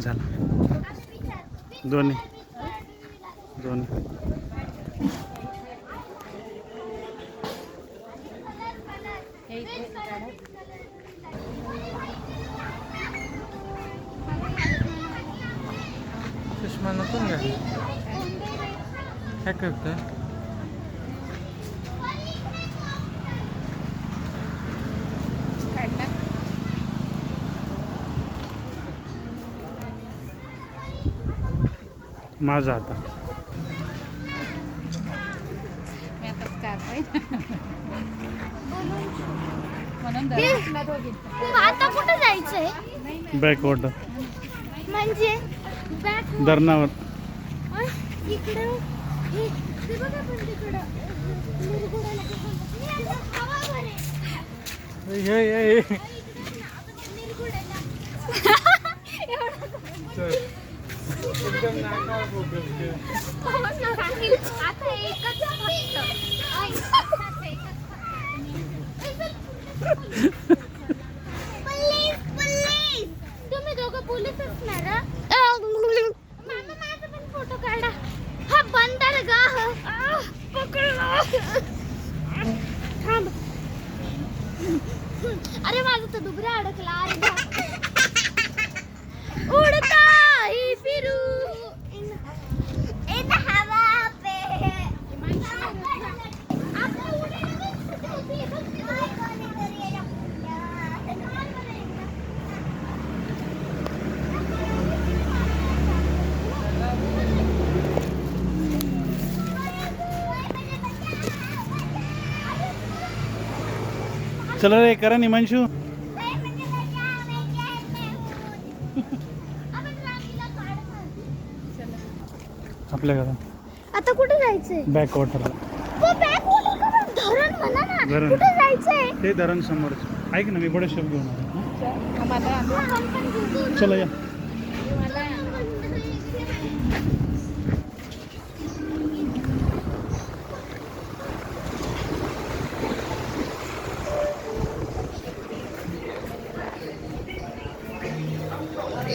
झाला. दोन्ही. दोन्ही. सुषमा नको ना? काय करतं माझा आता. मी आता कुठं जायचंय? बॅक वॉटर म्हणजे धरणावर. इकडं हे ते बघा पण तिकडं निरगुडाला मी आता हवा भरे ये ये ये निरगुडाला एकदम नाकावर focus कर. आता एकच तुम्ही दोघं पोलीस असणार मामा माझा पण फोटो काढा हा बंदर गा थांब अरे माझा तर दुबरा अडकला. अरे चला रे करा निमांशू आपल्या घरात आता कुठे जायचंय बॅक वॉटरला? धरण म्हणा ना धरण. कुठे जायचंय ते धरण समोरच ऐक ना मी बडेश्वर घेऊन आलो हं? आम्हाला आपण पण घेऊ. चला या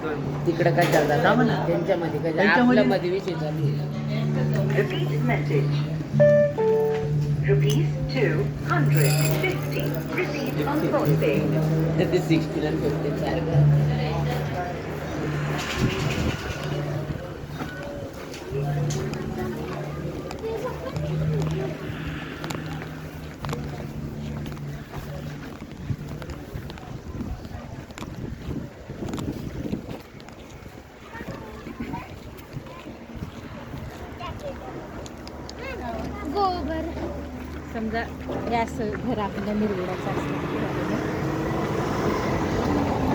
message. Rupees 250 received on phone pay. तिकडे काय चालतात त्यांच्यामध्ये काय आपल्यामध्ये विषय चालू आहे. Repeat समजा हे असं घर आपल्या निरगुडाचं असलं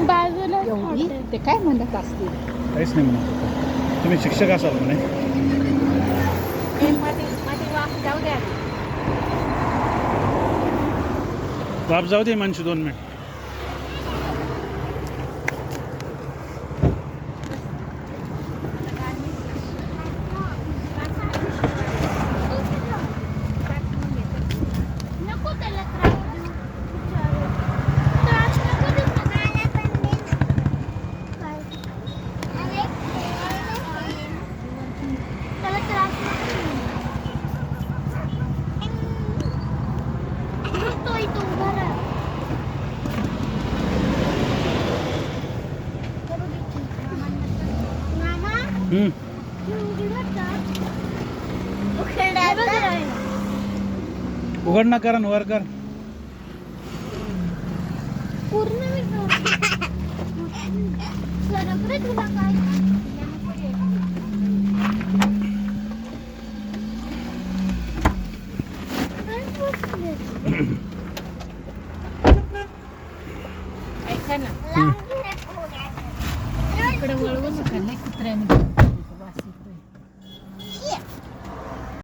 बाजूला एवढी? ते काय म्हणत असतील? काहीच नाही म्हणत तुम्ही शिक्षक असाल म्हणे. बाप जाऊ दे मानशी दोन मिनिट नको त्याला त्रास देऊ. त्रास नको देऊ ना. काय? त्याला त्रास नको देऊ. तो इथं उभा राहा. करू दे की. मामा हम्म. हे उघडं ना करा वर कर. ऐका ना. इकडे वळवू नका नाही कुत्र्यामध्ये. kasi ko.